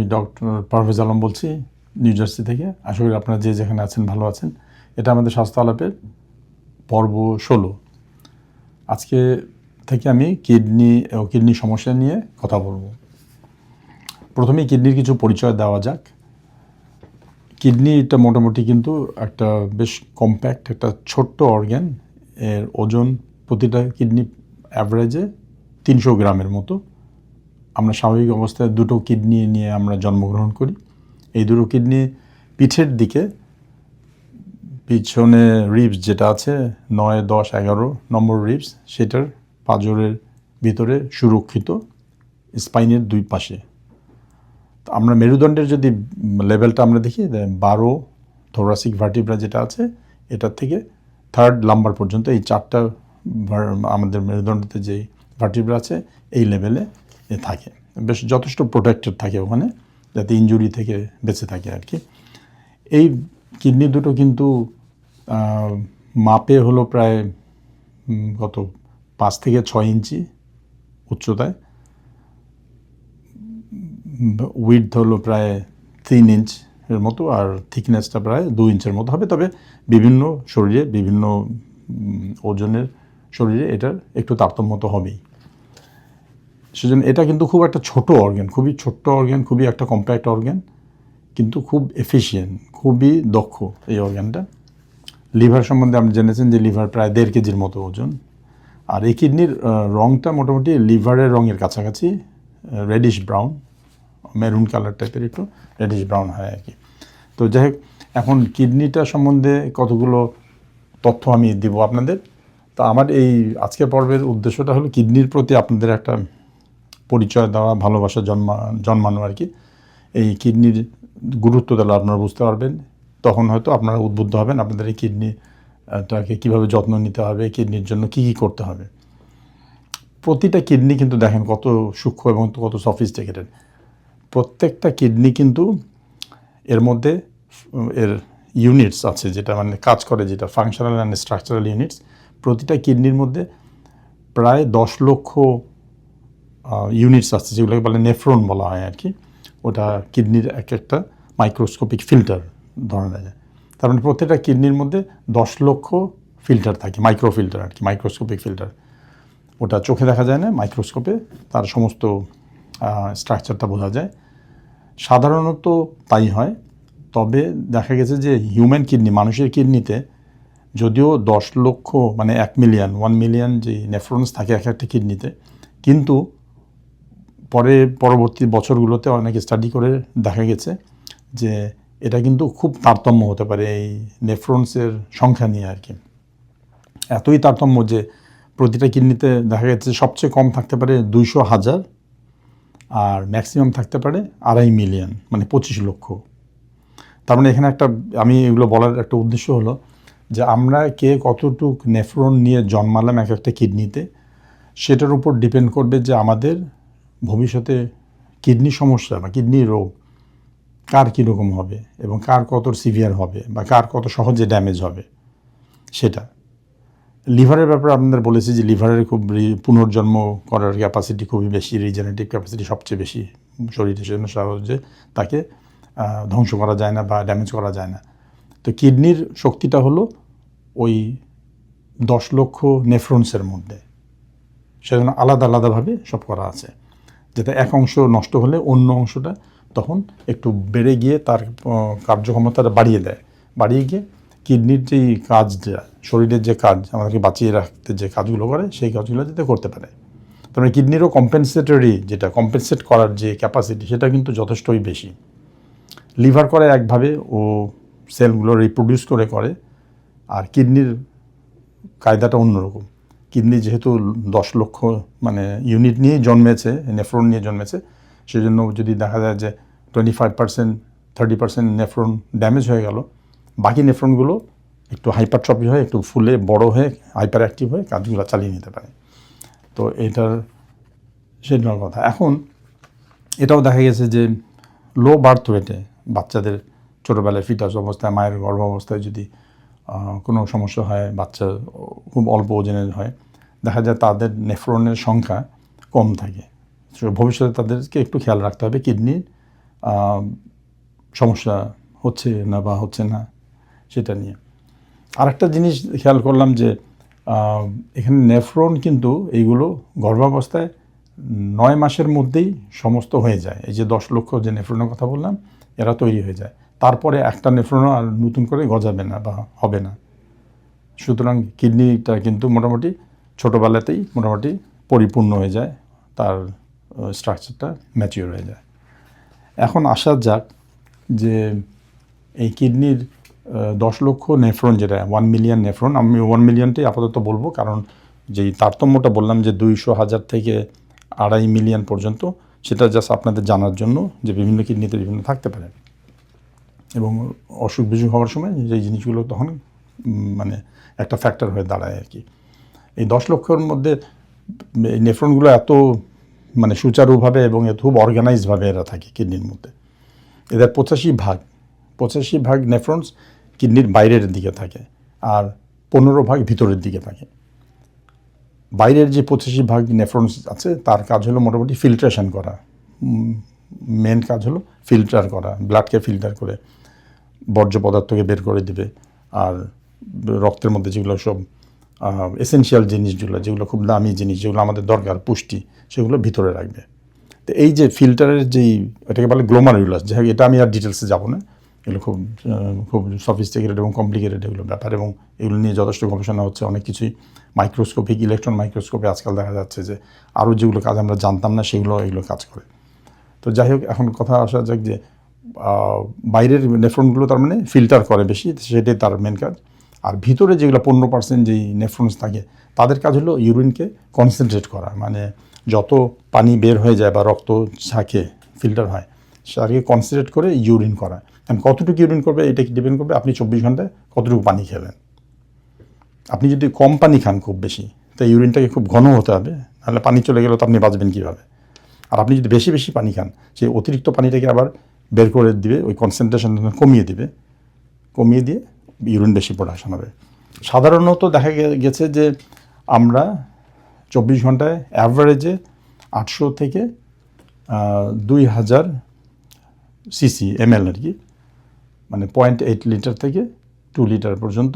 আমি ডক্টর পারভেজ আলম বলছি, new jersey থেকে। আশা করি আপনারা যে যেখানে আছেন, ভালো আছেন। এটা আমাদের স্বাস্থ্য আলাপের পর্ব ষোলো। আজকে থেকে আমি কিডনি ও কিডনি সমস্যা নিয়ে কথা বলব। প্রথমেই কিডনির কিছু পরিচয় দেওয়া যাক। কিডনিটা মোটামুটি কিন্তু একটা বেশ কম্প্যাক্ট একটা ছোট্ট অর্গ্যান এর ওজন প্রতিটা কিডনি অ্যাভারেজে তিনশো গ্রামের মতো। আমরা স্বাভাবিক অবস্থায় দুটো কিডনি নিয়ে আমরা জন্মগ্রহণ করি। এই দুটো কিডনি পিঠের দিকে, পিছনে রিবস যেটা আছে, নয়, দশ, এগারো নম্বর রিবস সেটার পাঁজরের ভিতরে সুরক্ষিত স্পাইনের দুই পাশে। আমরা মেরুদণ্ডের যদি লেভেলটা আমরা দেখি বারো থোরাসিক ভার্টিব্রা যেটা আছে, এটার থেকে থার্ড লাম্বার পর্যন্ত এই চারটা আমাদের মেরুদণ্ডতে যে ভার্টিব্রা আছে, এই লেভেলে থাকে। বেশ যথেষ্ট প্রোটেক্টেড থাকে ওখানে, যাতে ইনজুরি থেকে বেঁচে থাকে আর কি। এই কিডনি দুটো কিন্তু মাপে হলো প্রায় কত, পাঁচ থেকে ছয় ইঞ্চি উচ্চতায়। উইথ হলো প্রায় তিন ইঞ্চ এর মতো আর থিকনেসটা প্রায় দু ইঞ্চের মতো হবে। তবে বিভিন্ন শরীরে, বিভিন্ন ওজনের শরীরে এটার একটু তারতম্য তো হবেই। সেজন্য এটা কিন্তু খুব একটা ছোট অর্গ্যান খুবই ছোট্ট অর্গ্যান খুবই একটা কম্প্যাক্ট অর্গ্যান কিন্তু খুব এফিশিয়েন্ট খুবই দক্ষ এই অর্গ্যানটা লিভার সম্বন্ধে আপনি জেনেছেন যে লিভার প্রায় দেড় কেজির মতো ওজন। আর এই কিডনির রঙটা মোটামুটি লিভারের রঙের কাছাকাছি রেডিশ ব্রাউন মেরুন কালার টাইপের একটু রেডিশ ব্রাউন হয় আর কি। তো যাই হোক, এখন কিডনিটা সম্বন্ধে কতগুলো তথ্য আমি দিব আপনাদের। তো আমার এই আজকের পর্বের উদ্দেশ্যটা হলো কিডনির প্রতি আপনাদের একটা পরিচয় দেওয়া, ভালোবাসা জন্মা, জন্মানো আর কি, এই কিডনির গুরুত্ব দিলে আপনারা বুঝতে পারবেন। তখন হয়তো আপনারা উদ্বুদ্ধ হবেন আপনাদের এই কিডনিটাকে কীভাবে যত্ন নিতে হবে, কিডনির জন্য কী কী করতে হবে। প্রতিটা কিডনি কিন্তু দেখেন কত সূক্ষ্ম এবং কত সফিস্টিকেটেড প্রত্যেকটা কিডনি কিন্তু এর মধ্যে, এর ইউনিটস আছে যেটা মানে কাজ করে যেটা ফাংশনাল অ্যান্ড স্ট্রাকচারাল ইউনিটস প্রতিটা কিডনির মধ্যে প্রায় দশ লক্ষ ইউনিটস আছে, যেগুলোকে বলে নেফ্রন বলা হয় আর কি। ওটা কিডনির এক একটা মাইক্রোস্কোপিক ফিল্টার ধরা যায় তার মানে প্রত্যেকটা কিডনির মধ্যে দশ লক্ষ ফিল্টার থাকে মাইক্রো ফিল্টার আর কি মাইক্রোস্কোপিক ফিল্টার ওটা চোখে দেখা যায় না মাইক্রোস্কোপে তার সমস্ত স্ট্রাকচারটা বোঝা যায়। সাধারণত তাই হয়। তবে দেখা গেছে যে হিউম্যান কিডনি মানুষের কিডনিতে যদিও দশ লক্ষ মানে এক মিলিয়ন ওয়ান মিলিয়ন যে নেফ্রন্স থাকে এক একটা কিডনিতে কিন্তু পরে পরবর্তী বছরগুলোতে অনেক স্টাডি করে দেখা গেছে যে এটা কিন্তু খুব তারতম্য হতে পারে এই নেফ্রন্সের সংখ্যা নিয়ে আর কি। এতই তারতম্য যে প্রতিটা কিডনিতে দেখা গেছে সবচেয়ে কম থাকতে পারে দুইশো হাজার আর ম্যাক্সিমাম থাকতে পারে আড়াই মিলিয়ন মানে পঁচিশ লক্ষ। তার মানে এখানে একটা, আমি এগুলো বলার একটা উদ্দেশ্য হলো যে আমরা কে কতটুক নেফ্রন নিয়ে জন্মালাম এক একটা কিডনিতে, সেটার উপর ডিপেন্ড করবে যে আমাদের ভবিষ্যতে কিডনি সমস্যা বা কিডনি রোগ কার কীরকম হবে এবং কার কত সিভিয়ার হবে বা কার কত সহজে ড্যামেজ হবে, সেটা। লিভারের ব্যাপারে আপনাদের বলেছি যে লিভারের খুব পুনর্জন্ম করার ক্যাপাসিটি খুবই বেশি রিজেনারেটিভ ক্যাপাসিটি সবচেয়ে বেশি শরীরে, সেজন্য সহজে তাকে ধ্বংস করা যায় না বা ড্যামেজ করা যায় না। তো কিডনির শক্তিটা হলো ওই দশ লক্ষ নেফ্রন্সের মধ্যে। সেজন্য আলাদা, আলাদাভাবে সব করা আছে। যাতে এক অংশ নষ্ট হলে অন্য অংশটা তখন একটু বেড়ে গিয়ে তার কার্যক্ষমতাটা বাড়িয়ে দেয়। বাড়িয়ে গিয়ে কিডনির যেই কাজটা শরীরের যে কাজ, আমাদেরকে বাঁচিয়ে রাখতে যে কাজগুলো করে, সেই কাজগুলো যাতে করতে পারে। তার মানে কিডনিরও কম্পেনসেটরি যেটা কম্পেনসেট করার যে ক্যাপাসিটি সেটা কিন্তু যথেষ্টই বেশি। লিভার করে একভাবে, ও সেলগুলো রিপ্রোডিউস করে করে, আর কিডনির কায়দাটা অন্যরকম। কিডনি যেহেতু দশ লক্ষ মানে ইউনিট নিয়ে জন্মেছে, নেফ্রন নিয়ে জন্মেছে, সেজন্য যদি দেখা যায় যে twenty five percent thirty percent nephron damage হয়ে গেল, বাকি নেফ্রনগুলো একটু হাইপারট্রফি হয়ে, একটু ফুলে বড় হয়ে হাইপার অ্যাক্টিভ হয়ে কাজগুলো চালিয়ে নিতে পারে। তো এটার সেটার কথা। এখন এটাও দেখা গেছে যে লো বার্থ ওয়েটে বাচ্চাদের ছোটোবেলায় ফিটাস অবস্থায়, মায়ের গর্ভ অবস্থায় যদি কোনো সমস্যা হয়, বাচ্চা খুব অল্প ওজনের হয়, দেখা যায় তাদের নেফ্রনের সংখ্যা কম থাকে। ভবিষ্যতে তাদেরকে একটু খেয়াল রাখতে হবে, কিডনির সমস্যা হচ্ছে না বা হচ্ছে না সেটা নিয়ে। আরেকটা জিনিস খেয়াল করলাম যে এখানে নেফ্রন কিন্তু এইগুলো গর্ভাবস্থায় নয় মাসের মধ্যেই সমস্ত হয়ে যায়। এই যে দশ লক্ষ যে নেফ্রনের কথা বললাম, এরা তৈরি হয়ে যায়। তারপরে একটা নেফ্রনও আর নতুন করে গজাবে না বা হবে না। সুতরাং কিডনিটা কিন্তু মোটামুটি ছোটোবেলাতেই মোটামুটি পরিপূর্ণ হয়ে যায়, তার স্ট্রাকচারটা ম্যাচিওর হয়ে যায়। এখন আসা যাক যে এই কিডনির দশ লক্ষ নেফ্রন যেটা ওয়ান মিলিয়ন নেফ্রন, আমি ওয়ান মিলিয়নটাই আপাতত বলব কারণ যেই তারতম্যটা বললাম যে দুইশো হাজার থেকে আড়াই মিলিয়ন পর্যন্ত, সেটা জাস্ট আপনাদের জানার জন্য যে বিভিন্ন কিডনিতে বিভিন্ন থাকতে পারে। এবং অসুখ বিসুখ হওয়ার সময় এই জিনিসগুলো তখন মানে একটা ফ্যাক্টর হয়ে দাঁড়ায় আর কি। এই দশ লক্ষর মধ্যে নেফ্রনগুলো এত মানে সুচারুভাবে এবং এত খুব অর্গানাইজভাবে এরা থাকে কিডনির মধ্যে। এদের পঁচাশি ভাগ পঁচাশি ভাগ নেফ্রনস কিডনির বাইরের দিকে থাকে আর পনেরো ভাগ ভিতরের দিকে থাকে। বাইরের যে পঁচাশি ভাগ নেফ্রনস আছে, তার কাজ হলো মোটামুটি ফিল্ট্রেশন করা। মেন কাজ হলো ফিল্টার করা ব্লাডকে ফিল্টার করে। বর্জ্য পদার্থকে বের করে দিবে। আর রক্তের মধ্যে যেগুলো সব এসেনশিয়াল জিনিস যেগুলো খুব দামি জিনিস, যেগুলো আমাদের দরকার, পুষ্টি, সেগুলো ভিতরে রাখবে। তো এই যে ফিল্টারের যেই, এটাকে বলে গ্লোমারুলাস যাই হোক, এটা আমি আর ডিটেলসে যাব না। এগুলো খুব খুব সফিস্টিকেটেড এবং কমপ্লিকেটেড এগুলো ব্যাপার এবং এগুলো নিয়ে যথেষ্ট গবেষণা হচ্ছে, অনেক কিছুই মাইক্রোস্কোপিক ইলেকট্রন মাইক্রোস্কোপে আজকাল দেখা যাচ্ছে যে আরও যেগুলো কাজ আমরা জানতাম না, সেগুলো এগুলো কাজ করে। তো যাই হোক, এখন কথা আসা যাক যে বাইরের নেফ্রনগুলো তার মানে ফিল্টার করে বেশি, সেটাই তার মেন কাজ। আর ভিতরে যেগুলো পনেরো পার্সেন্ট যেই নেফ্রনস থাকে, তাদের কাজ হলো ইউরিনকে কনসেন্ট্রেট করা মানে যত পানি বের হয়ে যায় বা রক্ত ছাকে ফিল্টার হয়, সেটাকে কনসেন্ট্রেট করে ইউরিন করা। কারণ কতটুকু ইউরিন করবে এটা কি ডিপেন্ড করবে? আপনি চব্বিশ ঘন্টায় কতটুকু পানি খেলেন? আপনি যদি কম পানি খান খুব বেশি, তো ইউরিনটাকে খুব ঘন হতে হবে, নাহলে পানি চলে গেলে তো আপনি বাঁচবেন কীভাবে? আর আপনি যদি বেশি বেশি পানি খান, সেই অতিরিক্ত পানিটাকে আবার বের করে দিবে, ওই কনসেন্ট্রেশন কমিয়ে দিবে। কমিয়ে দিয়ে ইউরিন বেশি প্রোডাকশন হবে। সাধারণত দেখা গেছে যে আমরা চব্বিশ ঘন্টায় অ্যাভারেজে আটশো থেকে দুই হাজার সিসি এমএল আর কি মানে পয়েন্ট এইট লিটার থেকে টু লিটার পর্যন্ত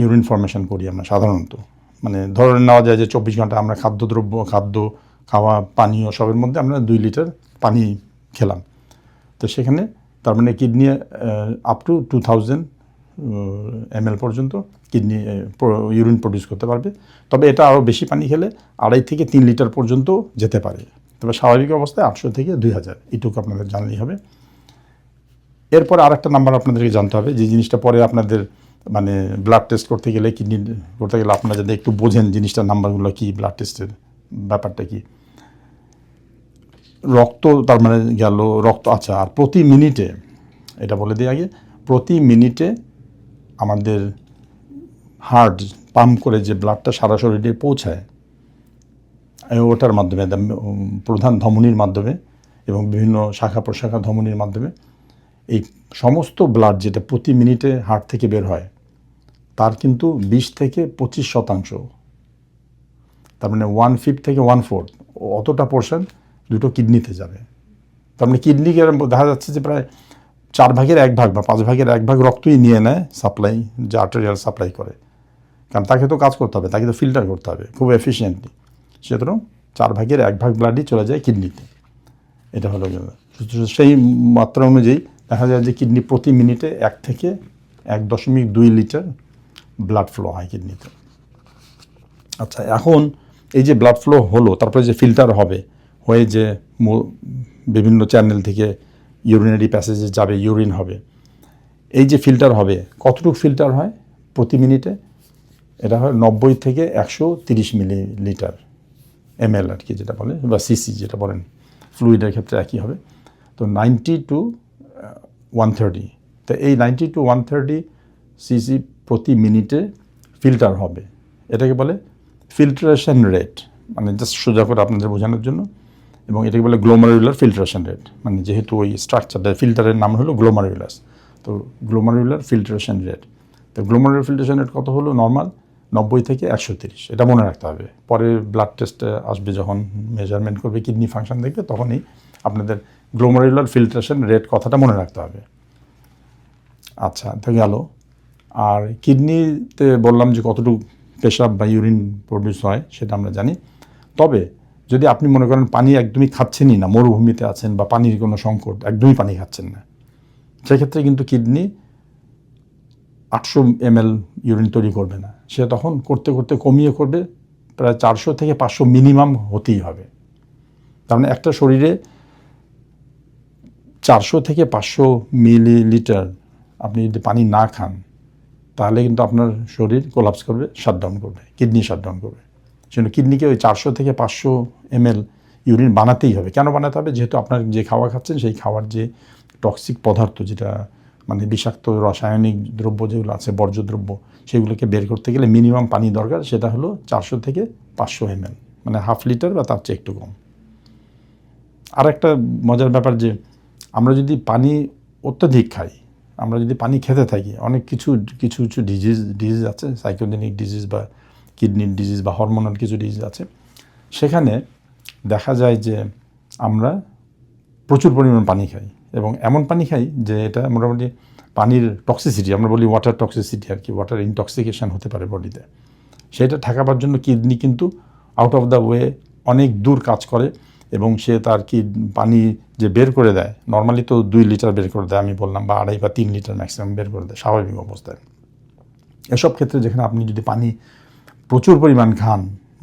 ইউরিন ফর্মেশন করি আমরা সাধারণত। মানে ধরে নেওয়া যায় যে চব্বিশ ঘণ্টা আমরা খাদ্যদ্রব্য, খাদ্য, খাওয়া, পানীয় সবের মধ্যে আমরা দুই লিটার পানি খেলাম। তো সেখানে তার মানে kidney up to two thousand ML পর্যন্ত কিডনি ইউরিন প্রডিউস করতে পারবে। তবে এটা আরও বেশি পানি খেলে আড়াই থেকে তিন লিটার পর্যন্ত যেতে পারে। তবে স্বাভাবিক অবস্থায় আটশো থেকে দুই হাজার, এটুকু আপনাদের জানলেই হবে। এরপর আরেকটা নাম্বার আপনাদেরকে জানতে হবে, যে জিনিসটা পরে আপনাদের মানে ব্লাড টেস্ট করতে গেলে কিডনি করতে গেলে আপনারা যদি একটু বোঝেন জিনিসটার নাম্বারগুলো কী ব্লাড টেস্টের ব্যাপারটা কী। রক্ত তার মানে গেল রক্ত আচ্ছা আর প্রতি মিনিটে, এটা বলে দিই আগে, প্রতি মিনিটে আমাদের হার্ট পাম্প করে যে ব্লাডটা সারা শরীরে পৌঁছায় ওটার মাধ্যমে প্রধান ধমনির মাধ্যমে এবং বিভিন্ন শাখা প্রশাখা ধমনির মাধ্যমে, এই সমস্ত ব্লাড যেটা প্রতি মিনিটে হার্ট থেকে বের হয়, তার কিন্তু বিশ থেকে পঁচিশ শতাংশ, তার মানে ওয়ান ফিফথ থেকে ওয়ান ফোর্থ, অতটা পোর্শন দুটো কিডনিতে যাবে। তার মানে কিডনি দেখা যাচ্ছে যে প্রায় চার ভাগের এক ভাগ বা পাঁচ ভাগের এক ভাগ রক্তই নিয়ে নেয় সাপ্লাই যে আর্টেরিয়াল সাপ্লাই করে। কারণ তাকে তো কাজ করতে হবে, তাকে তো ফিল্টার করতে হবে খুব এফিসিয়েন্টলি সুতরাং চার ভাগের এক ভাগ ব্লাডই চলে যায় কিডনিতে। এটা হলো সেই মাত্রা অনুযায়ী দেখা যায় যে কিডনি প্রতি মিনিটে এক থেকে এক দশমিক দুই লিটার ব্লাড ফ্লো হয় কিডনিতে। আচ্ছা এখন এই যে ব্লাড ফ্লো হলো, তারপরে যে ফিল্টার হবে হয়ে যে বিভিন্ন চ্যানেল থেকে ইউরিনারি প্যাসেজে যাবে ইউরিন হবে। এই যে ফিল্টার হবে, কতটুকু ফিল্টার হয় প্রতি মিনিটে? এটা হয় নব্বই থেকে একশো তিরিশ মিলিলিটার এমএল আর কি যেটা বলে, বা সিসি যেটা বলেন। ফ্লুইডের ক্ষেত্রে একই হবে। তো নাইনটি টু ওয়ান থার্টি তো এই ninety two one thirty CC প্রতি মিনিটে ফিল্টার হবে। এটাকে বলে ফিল্টারেশন রেট মানে জাস্ট সোজা করে আপনাদের বোঝানোর জন্য এবং এটাকে বলে গ্লোমারুলার ফিল্টারেশন রেট মানে যেহেতু ওই স্ট্রাকচারটা ফিল্টারের নাম হলো গ্লোমারুলাস তো গ্লোমারুলার ফিল্টারেশন রেট তো গ্লোমারুলার ফিল্টারেশন রেট কত হলো? নর্মাল নব্বই থেকে একশো তিরিশ। এটা মনে রাখতে হবে। পরে ব্লাড টেস্টে আসবে যখন মেজারমেন্ট করবে কিডনি ফাংশন দেখবে, তখনই আপনাদের গ্লোমারুলার ফিল্ট্রেশন রেট কথাটা মনে রাখতে হবে। আচ্ছা তো গেল। আর কিডনিতে বললাম যে কতটুকু পেশাব বা ইউরিন প্রডিউস হয়, সেটা আমরা জানি। তবে যদি আপনি মনে করেন পানি একদমই খাচ্ছেনই না, মরুভূমিতে আছেন বা পানির কোনো সংকট, একদমই পানি খাচ্ছেন না। সেক্ষেত্রে কিন্তু কিডনি আটশো এমএল ইউরিন তৈরি করবে না। সে তখন করতে করতে কমিয়ে করবে, প্রায় চারশো থেকে পাঁচশো মিনিমাম হতেই হবে। তার মানে একটা শরীরে চারশো থেকে পাঁচশো মিলিলিটার আপনি যদি পানি না খান, তাহলে কিন্তু আপনার শরীর কোলাপস করবে শাটডাউন করবে, কিডনি শাটডাউন করবে। সেজন্য কিডনিকে ওই চারশো থেকে পাঁচশো এমএল ইউরিন বানাতেই হবে। কেন বানাতে হবে? যেহেতু আপনার যে খাওয়া খাচ্ছেন, সেই খাওয়ার যে টক্সিক পদার্থ যেটা মানে বিষাক্ত রাসায়নিক দ্রব্য যেগুলো আছে বর্জ্য দ্রব্য সেগুলোকে বের করতে গেলে মিনিমাম পানি দরকার, সেটা হলো চারশো থেকে পাঁচশো এমএল মানে হাফ লিটার বা তার চেয়ে একটু কম। আর একটা মজার ব্যাপার যে, আমরা যদি পানি অত্যাধিক খাই, আমরা যদি পানি খেতে থাকি, অনেক কিছু কিছু কিছু ডিজিজ ডিজিজ আছে সাইকোজেনিক ডিজিজ বা কিডনির ডিজিজ বা হরমোনাল কিছু ডিজিজ আছে, সেখানে দেখা যায় যে আমরা প্রচুর পরিমাণ পানি খাই এবং এমন পানি খাই যে এটা মোটামুটি পানির টক্সিসিটি আমরা বলি ওয়াটার টক্সিসিটি আর কি ওয়াটার ইনটক্সিকেশন হতে পারে বডিতে সেটা ঠেকাবার জন্য কিডনি কিন্তু আউট অফ দ্য ওয়ে অনেক দূর কাজ করে এবং সে তার কি পানি যে বের করে দেয় নর্মালি তো দুই লিটার বের করে দেয় আমি বললাম, বা আড়াই বা তিন লিটার ম্যাক্সিমাম বের করে দেয়, স্বাভাবিক অবস্থায়। এসব ক্ষেত্রে যেখানে আপনি যদি পানি প্রচুর পরিমাণ খান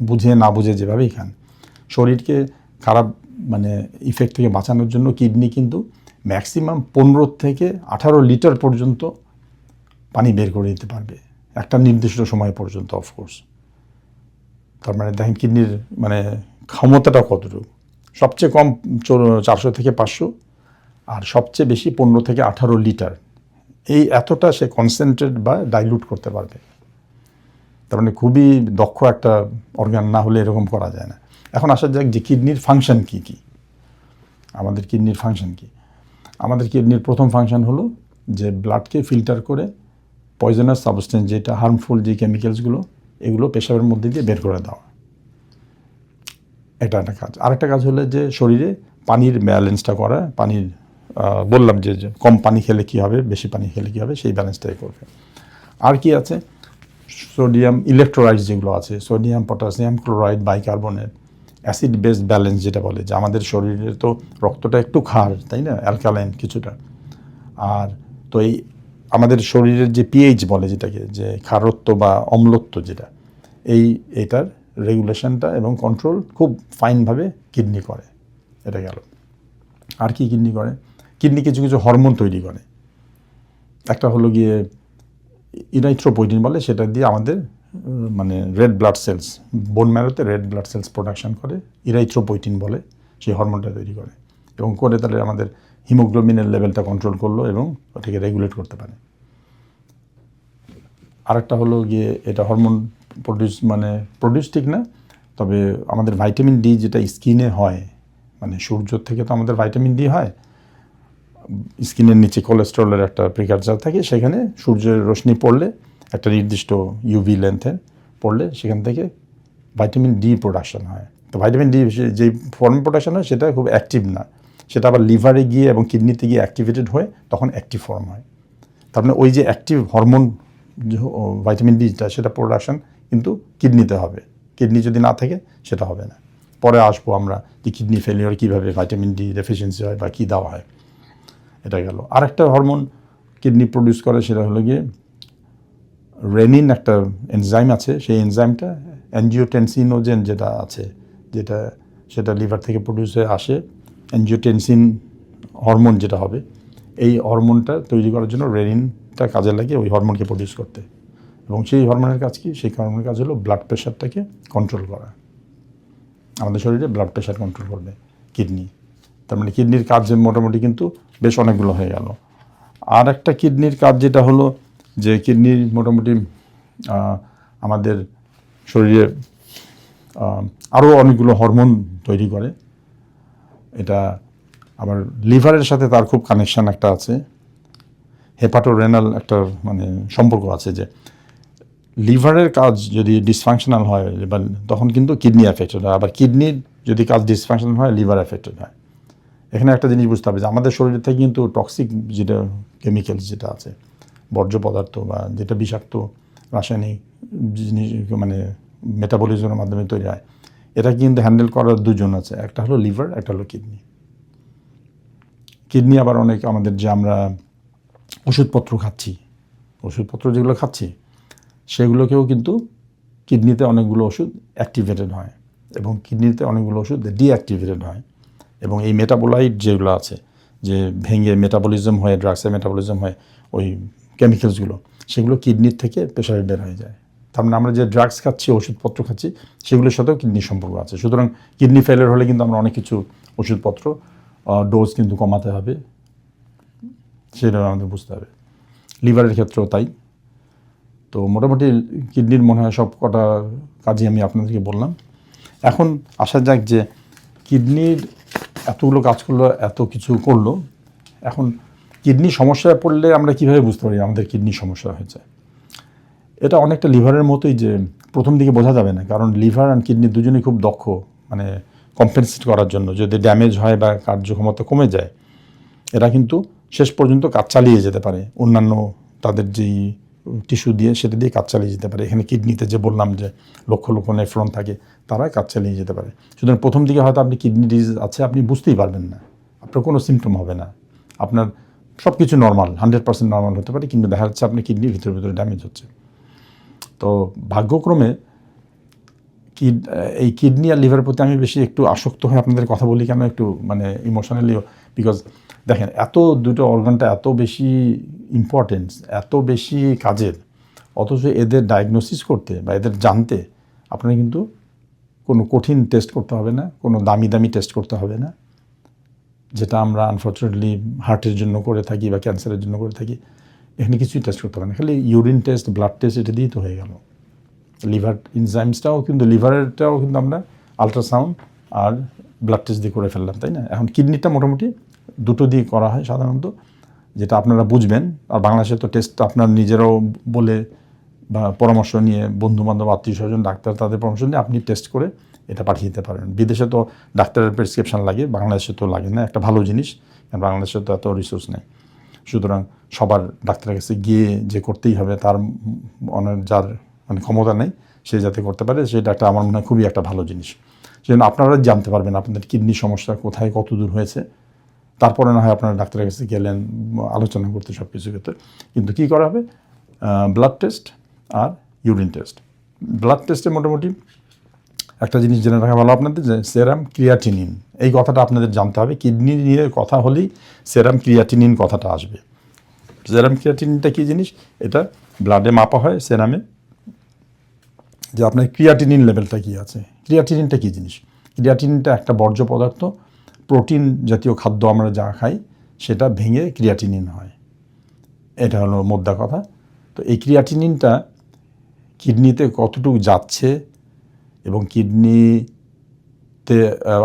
বুঝে না বুঝে যেভাবেই খান। শরীরকে খারাপ মানে ইফেক্ট থেকে বাঁচানোর জন্য কিডনি কিন্তু ম্যাক্সিমাম পনেরো থেকে আঠারো লিটার পর্যন্ত পানি বের করে দিতে পারবে। একটা নির্দিষ্ট সময় পর্যন্ত অফকোর্স তার মানে দেখেন কিডনির মানে ক্ষমতাটা কতটুকু? সবচেয়ে কম চারশো থেকে পাঁচশো আর সবচেয়ে বেশি পনেরো থেকে আঠারো লিটার। এই এতটা সে কনসেন্ট্রেট বা ডাইলুট করতে পারবে। তার মানে খুবই দক্ষ একটা অর্গান না হলে এরকম করা যায় না। এখন আসা যাক যে কিডনির ফাংশন কী কী? আমাদের কিডনির ফাংশন কী? আমাদের কিডনির প্রথম ফাংশন হলো যে ব্লাডকে ফিল্টার করে পয়জনাস সাবস্টেন্স যেটা হার্মফুল যে কেমিক্যালসগুলো এগুলো পেশাবের মধ্যে দিয়ে বের করে দেওয়া। এটা একটা কাজ। আরেকটা কাজ হলো যে শরীরে পানির ব্যালেন্সটা করা, পানির বললাম যে যে কম পানি খেলে কী হবে, বেশি পানি খেলে কী হবে, সেই ব্যালেন্সটাই করবে। আর কি আছে? সোডিয়াম ইলেকট্রোলাইট যেগুলো আছে sodium potassium chloride bicarbonate acid base balance যেটা বলে, যে আমাদের শরীরে তো রক্তটা একটু ক্ষার, তাই না? অ্যালকালাইন কিছুটা। আর তো এই আমাদের শরীরের যে পিএইচ বলে যেটাকে, যে ক্ষারত্ব বা অম্লত্ব যেটা, এই এটার রেগুলেশনটা এবং কন্ট্রোল খুব ফাইনভাবে কিডনি করে। এটা গেল। আর কি কিডনি করে? কিডনি কিছু কিছু হরমোন তৈরি করে। একটা হলো গিয়ে ইরাইথ্রোপোইটিন বলে সেটা দিয়ে আমাদের মানে রেড ব্লাড সেলস বোন ম্যারোতে রেড ব্লাড সেলস প্রোডাকশন করে ইরাইথ্রোপোইটিন বলে সেই হরমোনটা তৈরি করে এবং করে তাহলে আমাদের হিমোগ্লোবিনের লেভেলটা কন্ট্রোল করল এবং ওটাকে রেগুলেট করতে পারে। আরেকটা হলো গিয়ে এটা হরমোন প্রডিউস মানে প্রডিউস ঠিক না, তবে আমাদের ভাইটামিন ডি যেটা স্কিনে হয় মানে সূর্য থেকে তো আমাদের ভাইটামিন ডি হয় স্কিনের নিচে কোলেস্ট্রলের একটা প্রিকারচার থাকে, সেখানে সূর্যের রশ্মি পড়লে, একটা নির্দিষ্ট ইউভি লেন্থের পড়লে সেখান থেকে ভাইটামিন ডি প্রোডাকশন হয়। তো ভাইটামিন ডি যেই ফর্ম প্রোডাকশন হয় সেটা খুব অ্যাক্টিভ না। সেটা আবার লিভারে গিয়ে এবং কিডনিতে গিয়ে অ্যাক্টিভেটেড হয়ে তখন অ্যাক্টিভ ফর্ম হয়। তার মানে ওই যে অ্যাক্টিভ হরমোন ভাইটামিন ডিটা সেটা প্রোডাকশন কিন্তু কিডনিতে হবে। কিডনি যদি না থাকে, সেটা হবে না। পরে আসব আমরা যে কিডনি ফেলিওর কীভাবে ভাইটামিন ডি ডেফিসিয়েন্সি হয় বা কী দেওয়া হয়। এটা গেল। আরেকটা হরমোন কিডনি প্রডিউস করে, সেটা হলো গিয়ে রেনিন একটা এনজাইম আছে। সেই এনজাইমটা অ্যানজিওটেনসিনোজেন যেটা আছে, যেটা সেটা লিভার থেকে প্রডিউস হয়ে আসে। অ্যানজিওটেনসিন হরমোন যেটা হবে, এই হরমোনটা তৈরি করার জন্য রেনিনটা কাজে লাগে ওই হরমোনকে প্রডিউস করতে। এবং সেই হরমোনের কাজ কি? সেই হরমোনের কাজ হলো ব্লাড প্রেশারটাকে কন্ট্রোল করা। আমাদের শরীরে ব্লাড প্রেশার কন্ট্রোল করবে কিডনি। তার মানে কিডনির কাজ মোটামুটি কিন্তু বেশ অনেকগুলো হয়ে গেল। আর একটা কিডনির কাজ যেটা হলো যে কিডনির মোটামুটি আমাদের শরীরে আরও অনেকগুলো হরমোন তৈরি করে। এটা আবার লিভারের সাথে তার খুব কানেকশান একটা আছে। হেপাটোরেনাল একটা মানে সম্পর্ক আছে যে লিভারের কাজ যদি ডিসফাংশনাল হয় তখন কিন্তু কিডনি অ্যাফেক্টেড হয়। আবার কিডনির যদি কাজ ডিসফাংশনাল হয়, লিভার অ্যাফেক্টেড হয়। এখানে একটা জিনিস বুঝতে হবে যে আমাদের শরীরে থেকে কিন্তু টক্সিক যেটা কেমিক্যালস যেটা আছে, বর্জ্য পদার্থ বা যেটা বিষাক্ত রাসায়নিক জিনিস মানে মেটাবলিজমের মাধ্যমে তৈরি হয়, এটা কিন্তু হ্যান্ডেল করার দুজন আছে। একটা হলো লিভার একটা হলো কিডনি কিডনি আবার অনেক আমাদের যে আমরা ওষুধপত্র খাচ্ছি, ওষুধপত্র যেগুলো খাচ্ছি, সেগুলোকেও কিন্তু কিডনিতে অনেকগুলো ওষুধ অ্যাক্টিভেটেড হয় এবং কিডনিতে অনেকগুলো ওষুধ ডিঅ্যাক্টিভেটেড হয়। এবং এই মেটাবোলাইট যেগুলো আছে, যে ভেঙে মেটাবলিজম হয় ড্রাগসের মেটাবলিজম হয়, ওই কেমিক্যালসগুলো সেগুলো কিডনির থেকে প্রেশারে বের হয়ে যায়। তার মানে আমরা যে ড্রাগস খাচ্ছি, ওষুধপত্র খাচ্ছি, সেগুলোর সাথেও কিডনির সম্পর্ক আছে। সুতরাং কিডনি ফেলিয়ার হলে কিন্তু আমরা অনেক কিছু ওষুধপত্র ডোজ কিন্তু কমাতে হবে, সেটা আমাদের বুঝতে হবে। লিভারের ক্ষেত্রেও তাই। তো মোটামুটি কিডনির মনে হয় সব কটা কাজই আমি আপনাদেরকে বললাম। এখন আসা যাক যে কিডনির এতগুলো কাজ করল, এত কিছু করল। এখন কিডনি সমস্যায় পড়লে আমরা কীভাবে বুঝতে পারি আমাদের কিডনি সমস্যা হয়েছে? এটা অনেকটা লিভারের মতোই যে প্রথম দিকে বোঝা যাবে না, কারণ লিভার অ্যান্ড কিডনি দুজনেই খুব দক্ষ মানে কম্পেনসেট করার জন্য। যদি ড্যামেজ হয় বা কার্যক্ষমতা কমে যায়, এরা কিন্তু শেষ পর্যন্ত কাজ চালিয়ে যেতে পারে। অন্যান্য তাদের যেই টিস্যু দিয়ে সেটা দিয়ে কাজ চালিয়ে যেতে পারে। এখানে কিডনিতে যে বললাম যে লক্ষ লক্ষ নেফ্রন থাকে তারা কাজ চালিয়ে যেতে পারে। সুতরাং প্রথম দিকে হয়তো আপনি কিডনি ডিজিজ আছে, আপনি বুঝতেই পারবেন না। আপনার কোনো সিমটম হবে না। আপনার সব কিছু নর্মাল হান্ড্রেড পার্সেন্ট নর্মাল হতে পারে কিন্তু দেখা যাচ্ছে আপনার কিডনির ভিতরে ভিতরে ড্যামেজ হচ্ছে। তো ভাগ্যক্রমে কিড, এই কিডনি আর লিভারের প্রতি আমি বেশি একটু আসক্ত হয়ে আপনাদের কথা বলি কেন? একটু মানে ইমোশনালিও বিকজ দেখেন, এত দুটো অর্গানটা এত বেশি ইম্পর্টেন্স এত বেশি কাজের, অথচ এদের ডায়াগনোসিস করতে বা এদের জানতে আপনার কিন্তু কোনো কঠিন টেস্ট করতে হবে না, কোনো দামি দামি টেস্ট করতে হবে না, যেটা আমরা আনফর্চুনেটলি হার্টের জন্য করে থাকি বা ক্যান্সারের জন্য করে থাকি, এখানে কিছুই টেস্ট করতে হবে না, খালি ইউরিন টেস্ট ব্লাড টেস্ট এটা দিয়েই তো হয়ে গেল। লিভার ইনজাইমসটাও কিন্তু লিভারেরটাও কিন্তু আমরা আলট্রাসাউন্ড আর ব্লাড টেস্ট দিয়ে করে ফেললাম, তাই না? এখন কিডনিটা মোটামুটি দুটো দিয়ে করা হয় সাধারণত। যেটা আপনারা বুঝবেন, আর বাংলাদেশে তো টেস্ট আপনার নিজেরাও বলে বা পরামর্শ নিয়ে বন্ধু বান্ধব আত্মীয় স্বজন ডাক্তার তাদের পরামর্শ নিয়ে আপনি টেস্ট করে এটা পাঠিয়ে দিতে পারেন। বিদেশে তো ডাক্তারের প্রেসক্রিপশন লাগে, বাংলাদেশে তো লাগে না, একটা ভালো জিনিস, কারণ বাংলাদেশে তো এত রিসোর্স নেই। সুতরাং সবার ডাক্তারের কাছে গিয়ে যে করতেই হবে, তার অনেক যার মানে ক্ষমতা নেই, সে যাতে করতে পারে, সেটা একটা আমার মনে হয় খুবই একটা ভালো জিনিস। সেজন্য আপনারা জানতে পারবেন আপনাদের কিডনি সমস্যা কোথায় কত দূর হয়েছে তারপরে না হয় আপনারা ডাক্তারের কাছে গেলেন, আলোচনা করতে সব কিছু ক্ষেত্রে কিন্তু কী করা হবে? ব্লাড টেস্ট আর ইউরিন টেস্ট ব্লাড টেস্টে মোটামুটি একটা জিনিস জেনে রাখা ভালো আপনাদের যে সেরাম ক্রিয়াটিনিন এই কথাটা আপনাদের জানতে হবে। কিডনি নিয়ে কথা হলেই সেরাম ক্রিয়াটিনিন কথাটা আসবে। সেরাম ক্রিয়াটিনিনটা কী জিনিস? এটা ব্লাডে মাপা হয় সেরামে যে আপনার ক্রিয়াটিনিন লেভেলটা কী আছে? ক্রিয়াটিনিনটা কী জিনিস? ক্রিয়াটিনিনটা একটা বর্জ্য পদার্থ। প্রোটিন জাতীয় খাদ্য আমরা যা খাই, সেটা ভেঙে ক্রিয়াটিনিন হয়। এটা হলো মোদ্দা কথা। তো এই ক্রিয়াটিনিনটা কিডনিতে কতটুকু যাচ্ছে এবং কিডনিতে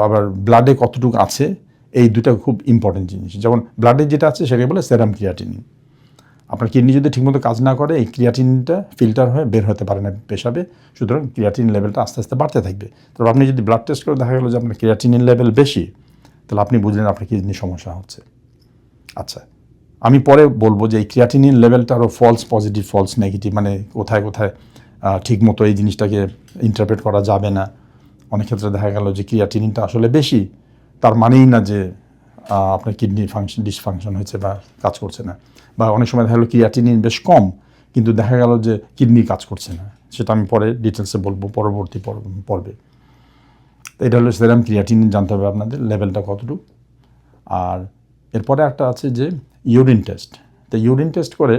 আবার ব্লাডে কতটুকু আছে, এই দুটা খুব ইম্পর্টেন্ট জিনিস। যেমন ব্লাডে যেটা আছে, সেটাকে বলে সেরাম ক্রিয়াটিনিন। আপনার কিডনি যদি ঠিকমতো কাজ না করে, এই ক্রিয়াটিনটা ফিল্টার হয়ে বের হতে পারে না পেশাবে, সুতরাং ক্রিয়াটিন লেভেলটা আস্তে আস্তে বাড়তে থাকবে। তবে আপনি যদি ব্লাড টেস্ট করে দেখা গেলো যে আপনার ক্রিয়াটিনিন লেভেল বেশি তাহলে আপনি বুঝলেন আপনার কিডনি সমস্যা হচ্ছে। আচ্ছা আমি পরে বলব যে এই ক্রিয়াটিনিন লেভেলটা আরও ফলস পজিটিভ ফলস নেগেটিভ মানে কোথায় কোথায় ঠিক মতো এই জিনিসটাকে ইন্টারপ্রেট করা যাবে না। অনেক ক্ষেত্রে দেখা গেল যে ক্রিয়াটিনিনটা আসলে বেশি, তার মানেই না যে আপনার কিডনি ফাংশন ডিসফাংশন হয়েছে বা কাজ করছে না। বা অনেক সময় দেখা গেলো ক্রিয়াটিনিন বেশ কম, কিন্তু দেখা গেল যে কিডনি কাজ করছে না। সেটা আমি পরে ডিটেলসে বলব পরবর্তী পর্বে। এটা হলো সেরাম ক্রিয়াটিন জানতে হবে আপনাদের লেভেলটা কতটুকু। আর এরপরে একটা আছে যে ইউরিন টেস্ট তো ইউরিন টেস্ট করে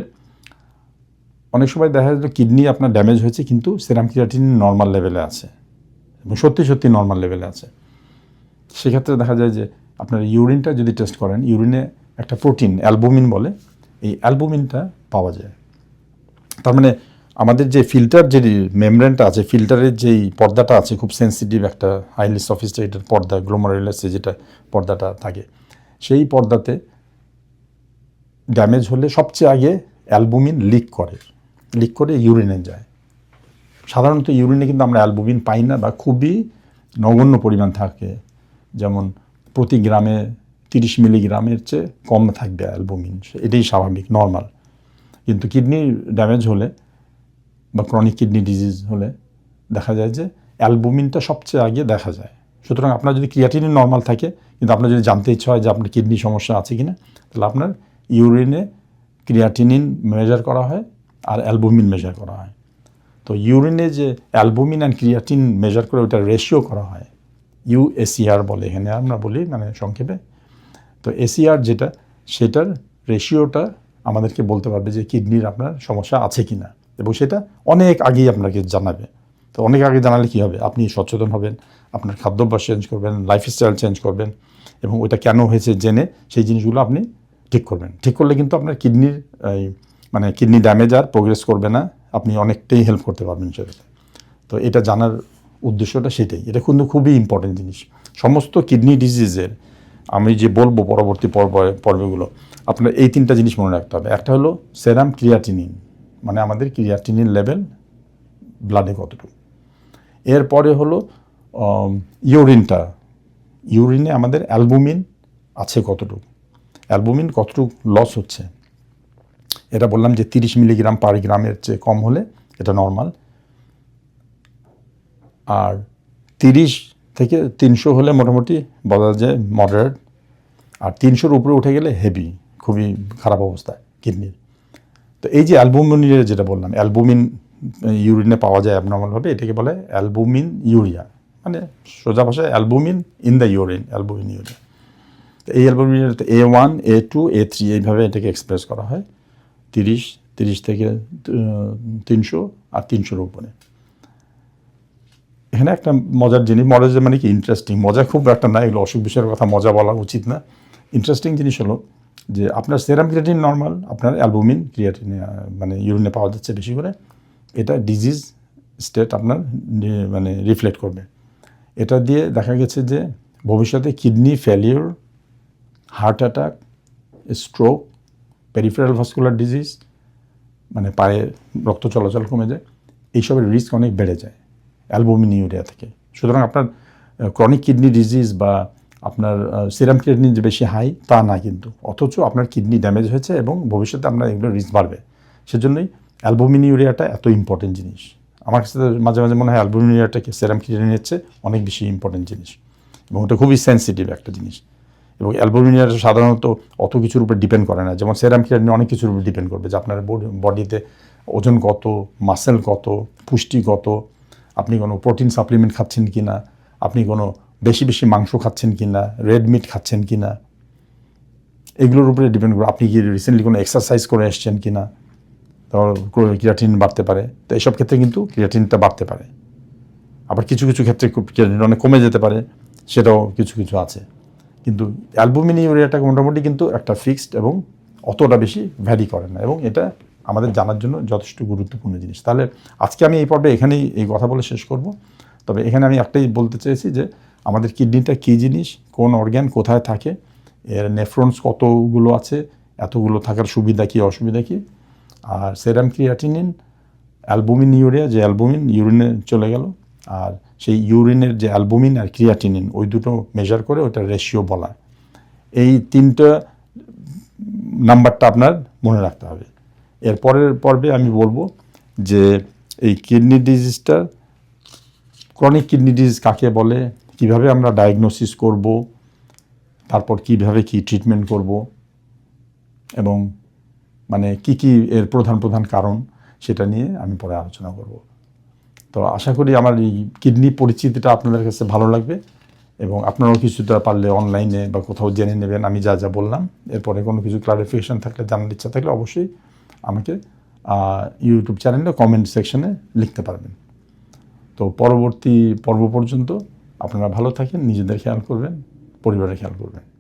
অনেক সময় দেখা যায় কিডনি আপনার ড্যামেজ হয়েছে, কিন্তু সেরাম ক্রিয়াটিন নর্মাল লেভেলে আছে। এবং সত্যি সত্যি নর্মাল লেভেলে আছে। সেক্ষেত্রে দেখা যায় যে আপনার ইউরিনটা যদি টেস্ট করেন ইউরিনে একটা প্রোটিন অ্যালবুমিন বলে, এই অ্যালবুমিনটা পাওয়া যায়। তার মানে আমাদের যে ফিল্টার যে মেমব্রেনটা আছে ফিল্টারের যেই পর্দাটা আছে, খুব সেন্সিটিভ একটা হাইলি সফিস্টিকেটেড পর্দা গ্লোমারেলাসে যেটা পর্দাটা থাকে, সেই পর্দাতে ড্যামেজ হলে সবচেয়ে আগে অ্যালবুমিন লিক করে লিক করে ইউরিনে যায়। সাধারণত ইউরিনে কিন্তু আমরা অ্যালবুমিন পাই না বা খুবই নগণ্য পরিমাণ থাকে, যেমন প্রতি গ্রামে তিরিশ মিলিগ্রামের চেয়ে কম থাকবে অ্যালবুমিন এটাই স্বাভাবিক নর্মাল কিন্তু কিডনি ড্যামেজ হলে বা ক্রনিক কিডনি ডিজিজ হলে দেখা যায় যে অ্যালবুমিনটা সবচেয়ে আগে দেখা যায়। সুতরাং আপনার যদি ক্রিয়াটিনিন নর্মাল থাকে, কিন্তু আপনার যদি জানতে ইচ্ছা হয় যে আপনার কিডনি সমস্যা আছে কি না তাহলে আপনার ইউরিনে ক্রিয়াটিনিন মেজার করা হয় আর অ্যালবুমিন মেজার করা হয়। তো ইউরিনে যে অ্যালবুমিন অ্যান্ড ক্রিয়াটিন মেজার করে ওটা রেশিও করা হয় ইউ ইউএসিআর বলে এখানে আমরা বলি মানে সংক্ষেপে। তো এসিআর যেটা, সেটার রেশিওটা আমাদেরকে বলতে পারবে যে কিডনির আপনার সমস্যা আছে কি না এবং সেটা অনেক আগেই আপনাকে জানাবে। তো অনেক আগে জানালে কী হবে? আপনি সচেতন হবেন, আপনার খাদ্যাভ্যাস চেঞ্জ করবেন লাইফস্টাইল চেঞ্জ করবেন এবং ওইটা কেন হয়েছে জেনে সেই জিনিসগুলো আপনি ঠিক করবেন। ঠিক করলে কিন্তু আপনার কিডনির মানে কিডনি ড্যামেজ আর প্রোগ্রেস করবে না। আপনি অনেকটাই হেল্প করতে পারবেন সেটাতে। তো এটা জানার উদ্দেশ্যটা সেটাই। এটা কিন্তু খুবই ইম্পর্টেন্ট জিনিস। সমস্ত কিডনি ডিজিজের আমি যে বলব পরবর্তী পর্ব, পর্বগুলো, আপনার এই তিনটা জিনিস মনে রাখতে হবে। একটা হলো সেরাম ক্রিয়াটিনিন। মানে আমাদের ক্রিয়াটিনিন লেভেল ব্লাডে কতটুকু। এরপরে হলো ইউরিনটা। ইউরিনে আমাদের অ্যালবুমিন আছে কতটুকু। অ্যালবুমিন কতটুকু লস হচ্ছে। এটা বললাম যে তিরিশ মিলিগ্রাম পার গ্রামের চেয়ে কম হলে এটা নর্মাল আর তিরিশ থেকে তিনশো হলে মোটামুটি বলা যায় মডারেট আর তিনশোর উপরে উঠে গেলে হেভি খুবই খারাপ অবস্থা, কিডনির। তো এই যে অ্যালবুমিনের যেটা বললাম, অ্যালবুমিন ইউরিনে পাওয়া যায় অ্যাবনর্মালভাবে এটাকে বলে অ্যালবুমিন ইউরিয়া। মানে সোজা ভাষায় albumin in the urine, albumin urea. তো এই অ্যালবুমিনের A one A two A three এইভাবে এটাকে এক্সপ্রেস করা হয়। তিরিশ তিরিশ থেকে তিনশো আর তিনশোর উপরে। এখানে একটা মজার জিনিস মজার মানে কি ইন্টারেস্টিং মজা খুব একটা না, এগুলো অসুখ বিষয়ের কথা মজা বলা উচিত না। ইন্টারেস্টিং জিনিস হলো যে আপনার সেরাম ক্রিয়াটিন নর্মাল, আপনার অ্যালবুমিন ক্রিয়াটিন মানে ইউরিনে পাওয়া যাচ্ছে বেশি করে, এটা ডিজিজ স্টেট আপনার মানে রিফ্লেক্ট করবে। এটা দিয়ে দেখা গেছে যে ভবিষ্যতে kidney failure heart attack stroke peripheral vascular disease মানে পায়ে রক্ত চলাচল কমে যায়, এইসবের রিস্ক অনেক বেড়ে যায়, অ্যালবুমিন ইউরিয়া থেকে। সুতরাং আপনার ক্রনিক কিডনি ডিজিজ বা আপনার সিরাম কিডনি যে বেশি হাই তা না কিন্তু। অথচ আপনার কিডনি ড্যামেজ হয়েছে এবং ভবিষ্যতে আপনার এগুলো রিস্ক বাড়বে। সেজন্যই অ্যালবুমিন ইউরিয়াটা এত ইম্পর্টেন্ট জিনিস। আমার কাছে মাঝে মাঝে মনে হয় অ্যালবুমিন ইউরিয়াটাকে সেরাম কিডনির চেয়ে অনেক বেশি ইম্পর্টেন্ট জিনিস। এবং ওটা খুবই সেন্সিটিভ একটা জিনিস। এবং অ্যালবুমিনিয়ার সাধারণত অত কিছুর উপর ডিপেন্ড করে না। যেমন সেরাম কিডনি অনেক কিছুর উপর ডিপেন্ড করবে যে আপনার বডিতে ওজন কত মাসেল কত, পুষ্টি কত, আপনি কোনো প্রোটিন সাপ্লিমেন্ট খাচ্ছেন কি না আপনি কোনো বেশি বেশি মাংস খাচ্ছেন কি না রেড মিট খাচ্ছেন কি না এগুলোর উপরে ডিপেন্ড করে আপনি কি রিসেন্টলি কোনো এক্সারসাইজ করে এসছেন কি না ক্রিয়াটিন বাড়তে পারে। তো এইসব ক্ষেত্রে কিন্তু ক্রিয়াটিনটা বাড়তে পারে। আবার কিছু কিছু ক্ষেত্রে ক্রিয়াটিন অনেক কমে যেতে পারে, সেটাও কিছু কিছু আছে। কিন্তু অ্যালবুমিন ইউরিয়াটা মোটামুটি কিন্তু একটা ফিক্সড এবং অতটা বেশি ভ্যারি করে না এবং এটা আমাদের জানার জন্য যথেষ্ট গুরুত্বপূর্ণ জিনিস। তাহলে আজকে আমি এই পর্বে এখানেই এই কথা বলে শেষ করব। তবে এখানে আমি একটাই বলতে চেয়েছি যে আমাদের কিডনিটা কী জিনিস, কোন অর্গ্যান কোথায় থাকে, এর নেফ্রন্স কতগুলো আছে, এতগুলো থাকার সুবিধা কী, অসুবিধা কী? আর সেরাম ক্রিয়াটিনিন অ্যালবুমিন ইউরিয়া যে অ্যালবুমিন ইউরিনে চলে গেল। আর সেই ইউরিনের যে অ্যালবুমিন আর ক্রিয়াটিনিন ওই দুটো মেজার করে ওটা রেশিও বলা এই তিনটা নাম্বারটা আপনার মনে রাখতে হবে। এর পরের পর্বে আমি বলব যে এই কিডনি ডিজিজটা ক্রনিক কিডনি ডিজিজ কাকে বলে কীভাবে আমরা ডায়াগনোসিস করব, তারপর কীভাবে কি ট্রিটমেন্ট করব, এবং মানে কি কি এর প্রধান প্রধান কারণ সেটা নিয়ে আমি পরে আলোচনা করব। তো আশা করি আমার এই কিডনি পরিচিতিটা আপনাদের কাছে ভালো লাগবে, এবং আপনারাও কিছুটা পারলে অনলাইনে বা কোথাও জেনে নেবেন, আমি যা যা বললাম। এরপরে কোনো কিছু ক্লারিফিকেশান থাকলে, জানার ইচ্ছা থাকলে অবশ্যই আমাকে ইউটিউব চ্যানেলে কমেন্ট সেকশনে লিখতে পারবেন। তো পরবর্তী পর্ব পর্যন্ত আপনারা ভালো থাকেন নিজেদের খেয়াল করবেন পরিবারের খেয়াল করবেন।